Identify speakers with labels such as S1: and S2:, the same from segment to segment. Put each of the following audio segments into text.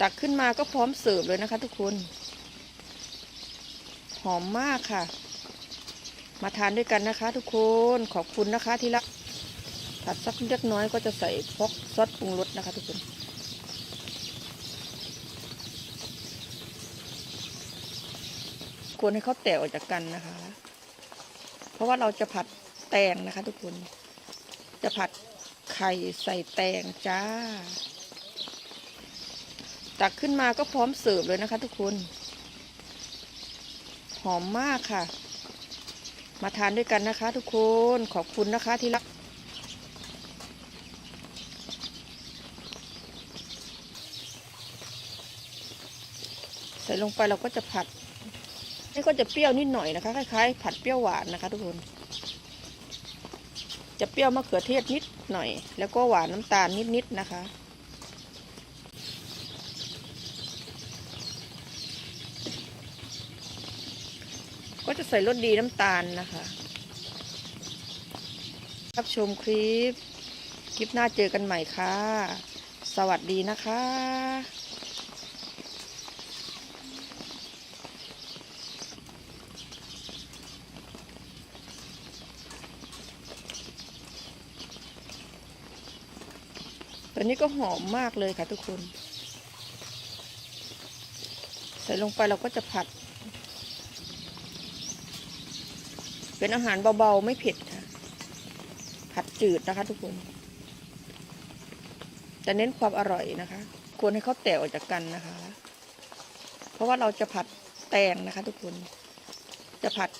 S1: ตักขึ้นมาก็พร้อมเสิร์ฟเลยนะคะทุกคน หอมมากค่ะ มาทานด้วยกันนะคะ ทุกคนขอบคุณนะคะที่รักผัดสักเล็กน้อยก็จะใส่พกซอสปรุงรสนะคะ ทุกคนควรให้เขาแตกออกจากกันนะคะ เพราะว่าเราจะผัดแตงนะคะ ทุกคน จะผัดไข่ใส่แตงจ้า ตักขึ้นมาก็พร้อมเสิร์ฟเลยนะคะทุกคน หอมมากค่ะ มาทานด้วยกันนะคะ ทุกคนขอบคุณนะคะที่รักใส่ลงไปเราก็จะผัดนี่ก็จะเปรี้ยวนิดหน่อยนะคะคล้ายๆ ผัดเปรี้ยวหวานนะคะ ทุกคน จะเปรี้ยวมะเขือเทศนิดหน่อย แล้วก็หวานน้ำตาลนิดๆนะคะ ก็จะ ใส่รสดีน้ำตาลนะคะ รับชมคลิป คลิปหน้าเจอกันใหม่ค่ะ สวัสดีนะคะตอนนี้ก็หอมมากเลยค่ะทุกคน ใส่ลงไปเราก็จะผัด เป็นอาหารเบาๆ ไม่เผ็ดค่ะ ผัดจืดนะคะทุกคน จะเน้นความอร่อยนะคะ ควรให้เขาแตกออกจากกันนะคะ เพราะว่าเราจะผัดแตงนะคะ ทุกคน จะผัด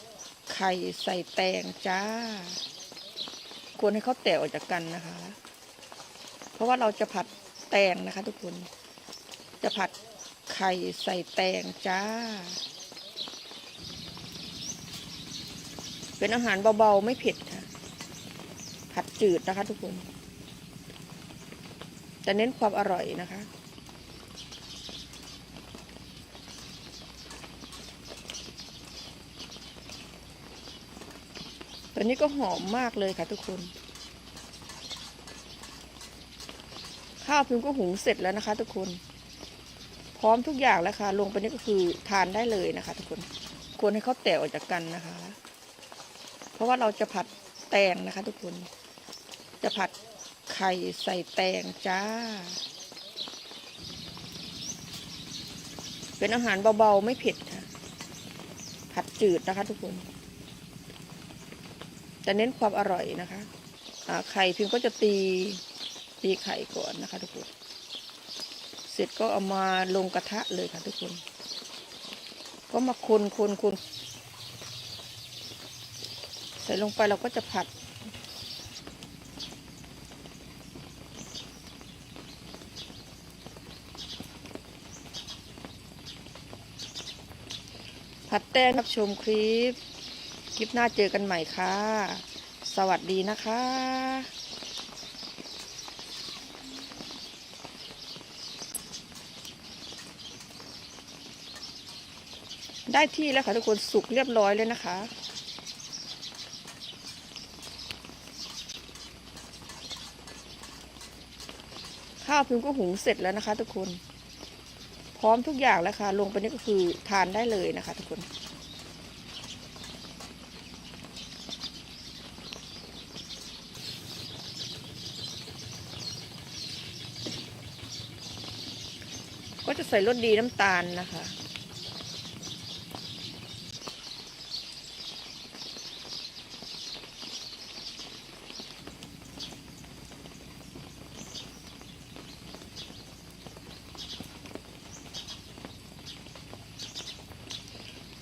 S1: ไข่ใส่แตงจ้า ควรให้เขาแตกออกจากกันนะคะ เพราะว่าเราจะผัดแตงนะคะ ทุกคน จะผัดไข่ใส่แตงจ้า เป็นอาหารเบาๆ ไม่เผ็ดค่ะ ผัดจืดนะคะทุกคน จะเน้นความอร่อยนะคะ ตอนนี้ก็หอมมากเลยค่ะทุกคน ข้าวพิมก็หุงเสร็จแล้วนะคะ ทุกคน พร้อมทุกอย่างแล้วค่ะ ลงไปนี่ก็คือทานได้เลยนะคะ ทุกคน ควรให้เขาแตกออกจากกันนะคะ เพราะว่าเราจะผัดแตงนะคะทุกคน จะผัดไข่ใส่แตงจ้า เป็นอาหารเบาๆไม่เผ็ดค่ะ ผัดจืดนะคะทุกคน จะเน้นความอร่อยนะคะไข่พิมก็จะตีตีไข่ก่อนนะคะ ทุกคน เสร็จก็เอามาลงกระทะเลยค่ะทุกคน ก็มาคนคนคน ส่ลงไปเราก็จะผัด ผัดแต้งรับชมคลิป คลิปหน้าเจอกันใหม่ค่ะ สวัสดีนะคะได้ที่แล้วค่ะทุกคนสุกเรียบร้อยเลยนะคะ ข้าวพิมก็หุงเสร็จแล้วนะคะ ทุกคน พร้อมทุกอย่างแล้วค่ะ ลงไปนี่ก็คือทานได้เลยนะคะ ทุกคนก็จะใส่รสดีน้ำตาลนะคะ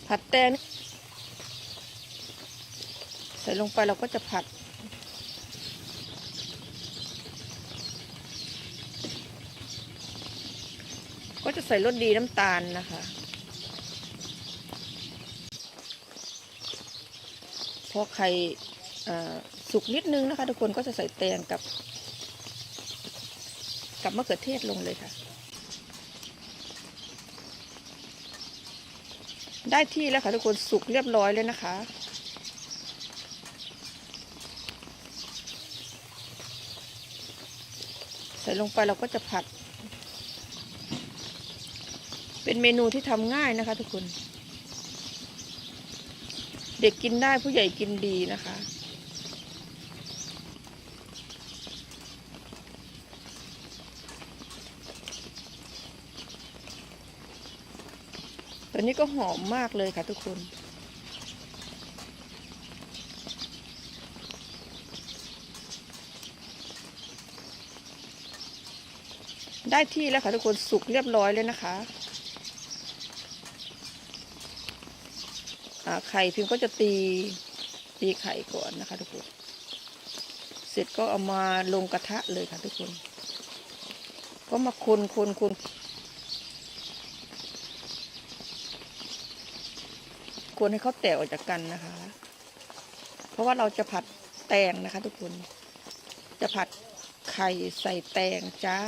S1: ผัดแตงใส่ลงไปเราก็จะผัด ก็จะใส่รสดีน้ำตาลนะคะ พอไข่สุกนิดนึงนะคะ ทุกคนก็จะใส่แตงกับ กับมะเขือเทศลงเลยค่ะ ได้ที่แล้วค่ะทุกคนสุกเรียบร้อยเลยนะคะใส่ลงไปเราก็จะผัด เป็นเมนูที่ทำง่ายนะคะทุกคน เด็กกินได้ผู้ใหญ่กินดีนะคะ ตอนนี้ก็หอมมากเลยค่ะทุกคน ได้ที่แล้วค่ะทุกคนสุกเรียบร้อยเลยนะคะไข่พิมก็จะตีตีไข่ก่อนนะคะ ทุกคน เสร็จก็เอามาลงกระทะเลยค่ะทุกคน ก็มาคนคนคน คนให้เขาแตกออกจากกันนะคะ เพราะว่าเราจะผัดแตงนะคะ ทุกคน จะผัดไข่ใส่แตงจ้า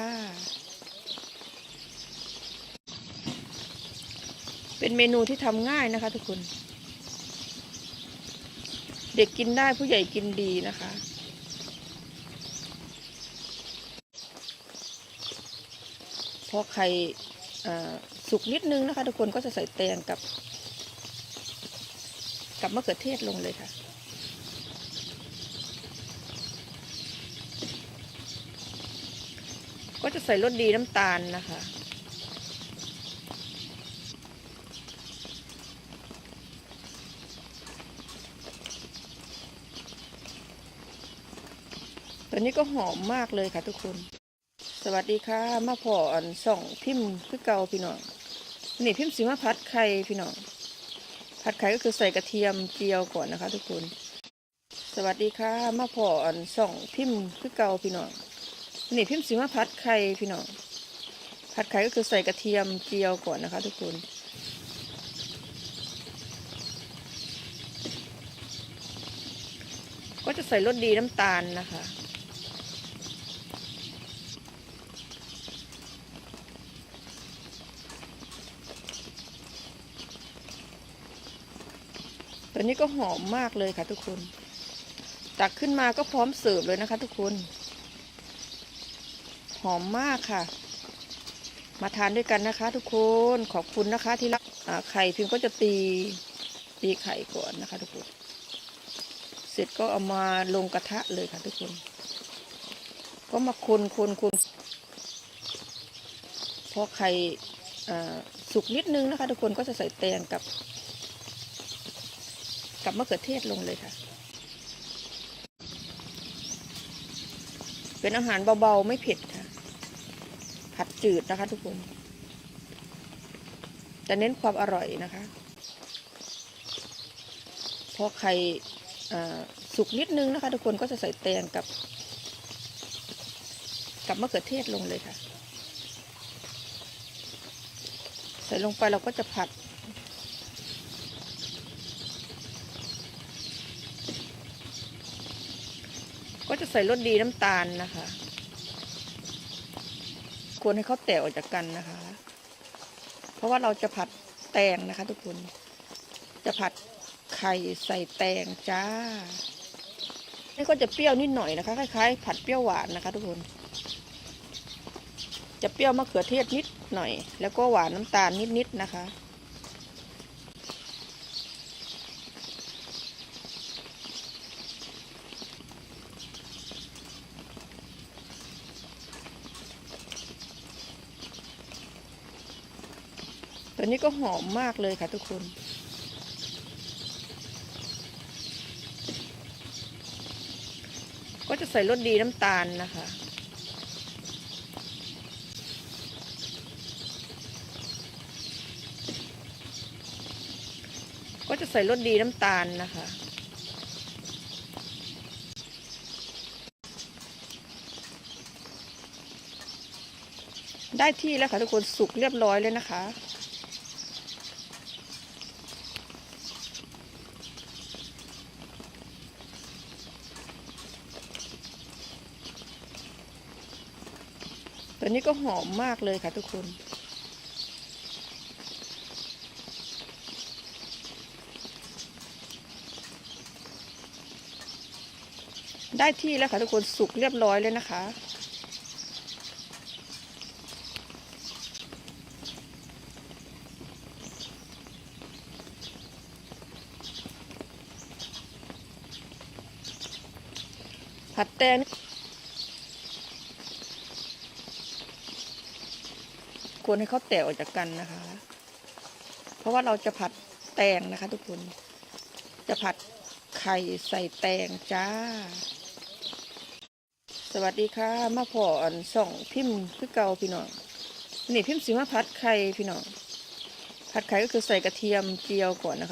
S1: เป็นเมนูที่ทำง่ายนะคะ ทุกคน เด็กกินได้ผู้ใหญ่กินดีนะคะพอไข่สุกนิดนึงนะคะ ทุกคนก็จะใส่แตงกับ กับมะเขือเทศลงเลยค่ะ ก็จะใส่รสดีน้ำตาลนะคะ ตอนนี้ก็หอมมากเลยค่ะทุกคน สวัสดีค่ะ มาพออันส่องพิมพ์คือเก่าพี่น้องนี่พิมพ์สีมาพัดไข่พี่น้อง ผัดไข่ก็คือใส่กระเทียมเจียวก่อนนะคะทุกคน สวัสดีค่ะ มาพออันส่องพิมพ์คือเก่าพี่น้องนี่พิมพ์สีมาพัดไข่พี่น้อง ผัดไข่ก็คือใส่กระเทียมเจียวก่อนนะคะ ทุกคนก็จะใส่รสดีน้ำตาลนะคะ ตอนนี้ก็หอมมากเลยค่ะทุกคน ตักขึ้นมาก็พร้อมเสิร์ฟเลยนะคะ ทุกคน หอมมากค่ะ มาทานด้วยกันนะคะ ทุกคนขอบคุณนะคะที่รักไข่พิมก็จะตีตีไข่ก่อนนะคะ ทุกคน เสร็จก็เอามาลงกระทะเลยค่ะทุกคน ก็มาคนคนคนพอไข่สุกนิดนึงนะคะ ทุกคนก็จะใส่แตงกับ กับมะเขือเทศลงเลยค่ะ เป็นอาหารเบาๆ ไม่เผ็ดค่ะ ผัดจืดนะคะทุกคนจะเน้นความอร่อยนะคะ พอไข่สุกนิดนึงนะคะ ทุกคนก็จะใส่แตงกับ กับมะเขือเทศลงเลยค่ะ ใส่ลงไปเราก็จะผัด ก็จะ ใส่รสดีน้ำตาลนะคะ ควรให้เขาแตกออกจากกันนะคะ เพราะว่าเราจะผัดแตงนะคะ ทุกคน จะผัดไข่ใส่แตงจ้านี่ก็จะเปรี้ยวนิดหน่อยนะคะ คล้ายๆ ผัดเปรี้ยวหวานนะคะ ทุกคน จะเปรี้ยวมะเขือเทศนิดหน่อย แล้วก็หวานน้ำตาลนิดๆนะคะ ตอนนี้ก็หอมมากเลยค่ะทุกคน ก็จะใส่รสดีน้ำตาลนะคะก็จะใส่รสดีน้ำตาลนะคะ ได้ที่แล้วค่ะทุกคนสุกเรียบร้อยเลยนะคะัวนี้ก็หอมมากเลยค่ะทุกคน ได้ที่แล้วค่ะทุกคนสุกเรียบร้อยเลยนะคะผัดแตง ควรให้เขาแตกออกจากกันนะคะ เพราะว่าเราจะผัดแตงนะคะ ทุกคน จะผัดไข่ใส่แตงจ้า สวัสดีค่ะ มาพออันส่องพิมพ์คือเก่าพี่น้องนี่พิมพ์สิมาผัดไข่พี่น้องผัดไข่ก็คือใส่กระเทียมเจียวก่อนนะคะ